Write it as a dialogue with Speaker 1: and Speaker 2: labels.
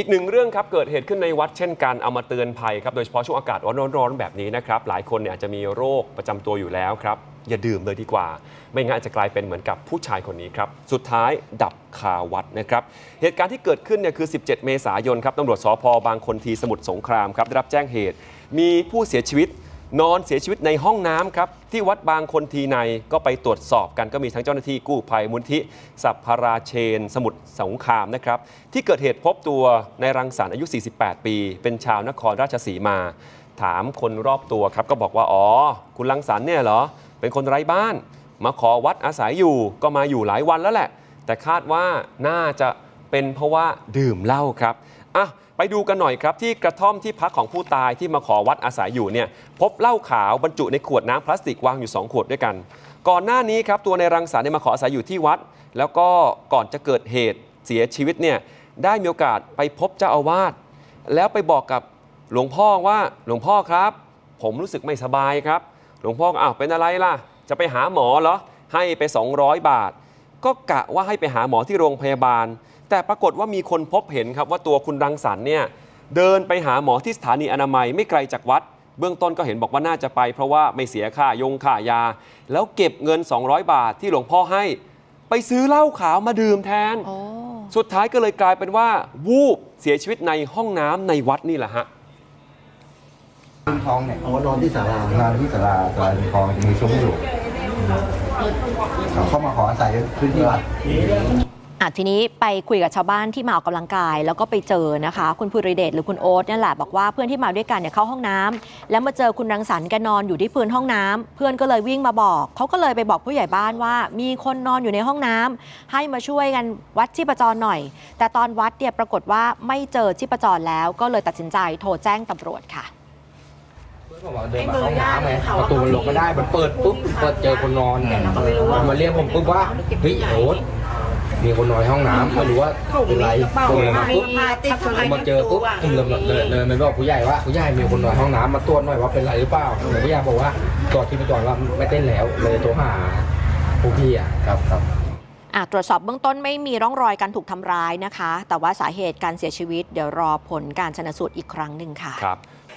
Speaker 1: อีกหนึ่งเรื่องครับเกิดเหตุขึ้นในวัดเช่นกันเอามาเตือนภัยครับโดยเฉพาะช่วงอากาศร้อนๆแบบนี้นะครับหลายคนเนี่ยอาจจะมีโรคประจำตัวอยู่แล้วครับอย่าดื่มเลยดีกว่า ไม่งั้นจะกลายเป็นเหมือนกับผู้ชายคนนี้ครับ สุดท้ายดับคาวัดนะครับ เหตุการณ์ที่เกิดขึ้นเนี่ยคือ 17 เมษายนครับตำรวจสพบางคนทีสมุทรสงครามครับได้รับแจ้งเหตุ มีผู้เสียชีวิต นอนเสียชีวิตในห้องน้ำครับ ที่วัดบางคนทีในก็ไปตรวจสอบกันก็มีทั้งเจ้าหน้าที่กู้ภัยมูลที่สัพพราเชน สมุทรสงครามนะครับ ที่เกิดเหตุพบตัวในรังสรรค์อายุ 48 ปี เป็นชาวนครราชสีมา ถามคนรอบตัวครับ ก็บอกว่า อ๋อ คุณรังสรรค์เนี่ยเหรอ เป็นคนไร้บ้าน มาขอวัดอาศัยอยู่ก็มาอยู่หลายวันแล้วแหละ แต่คาดว่าน่าจะเป็นเพราะว่าดื่มเหล้าครับ อะไปดูกันหน่อยครับ ที่กระท่อมที่พักของผู้ตายที่มาขอวัดอาศัยอยู่เนี่ยพบเหล้าขาวบรรจุในขวดน้ำพลาสติกวางอยู่ 2 ขวดด้วยกัน ก่อนหน้านี้ครับตัวในรังสรรค์เนี่ยมาขออาศัยอยู่ที่วัด แล้วก็ก่อนจะเกิดเหตุเสียชีวิตเนี่ยได้มีโอกาสไปพบเจ้าอาวาสแล้วไปบอกกับหลวงพ่อว่าหลวงพ่อครับ ผมรู้สึกไม่สบายครับ หลวงพ่อก็อ้าวเป็นอะไรล่ะ จะไปหาหมอเหรอให้ไป 200 บาท ก็กะว่าให้ไปหาหมอที่โรงพยาบาล แต่ปรากฏว่ามีคนพบเห็นครับว่าตัวคุณรังสรรค์เนี่ยเดินไปหาหมอที่สถานีอนามัยไม่ไกลจากวัด เบื้องต้นก็เห็นบอกว่าน่าจะไป เพราะว่าไม่เสียค่ายงค่ายา แล้วเก็บเงิน 200 บาทที่หลวงพ่อให้ ไปซื้อเหล้าขาวมาดื่มแทน
Speaker 2: โอ้
Speaker 1: สุดท้ายก็เลยกลายเป็นว่า วูบเสียชีวิตในห้องน้ำในวัดนี่แหละฮะ
Speaker 3: ทองเนี่ย
Speaker 4: เอามานอนที่ศาลา
Speaker 3: งานที่ตลาดตลาดทองจะมีซุ้มอยู่เขาเข้ามาขออาศัยพื้นที่วัด
Speaker 2: อะทีนี้ไปคุยกับชาวบ้านที่มาออกกำลังกาย แล้วก็ไปเจอนะคะ คุณภูริเดชหรือคุณโอ๊ตเนี่ยแหละบอกว่าเพื่อนที่มาด้วยกันเนี่ยเข้าห้องน้ำแล้วมาเจอคุณรังสรรค์แกนอนอยู่ที่พื้นห้องน้ำเพื่อนก็เลยวิ่งมาบอกเขาก็เลยไปบอกผู้ใหญ่บ้านว่า มีคนนอนอยู่ในห้องน้ำให้มาช่วยกันวัดชีพจรหน่อย แต่ตอนวัดเนี่ยปรากฏว่าไม่เจอชีพจรแล้ว ก็เลยตัดสินใจโทรแจ้งตำรวจค่ะ
Speaker 5: ผมบอกเดินมาเข้าห้องน้ำไงประตูมันล็อกไม่ได้มันเปิดปุ๊บเปิดเจอคนนอนมันมาเรียกผมปุ๊บว่าเฮ้ยโอ๊ต มีคนนอนในห้องน้ำไม่รู้ว่าเป็นไรผมเลยมาปุ๊บผมมาเจอปุ๊บผมเลยเดินเดินไปบอกผู้ใหญ่ว่าผู้ใหญ่มีคนนอนห้องน้ำมาตรวจหน่อยว่าเป็นไรหรือเปล่าแต่ผู้ใหญ่บอกว่าตรวจที่ไปจอดว่าไม่เต้นแล้ว เลยโทรหาผู้พี่อะครับครับ
Speaker 2: อะตรวจสอบเบื้องต้นไม่มีร่องรอยการถูกทำร้ายนะคะ แต่ว่าสาเหตุการเสียชีวิตเดี๋ยวรอผลการชนสูตรอีกครั้งหนึ่งค่ะ
Speaker 1: ครับ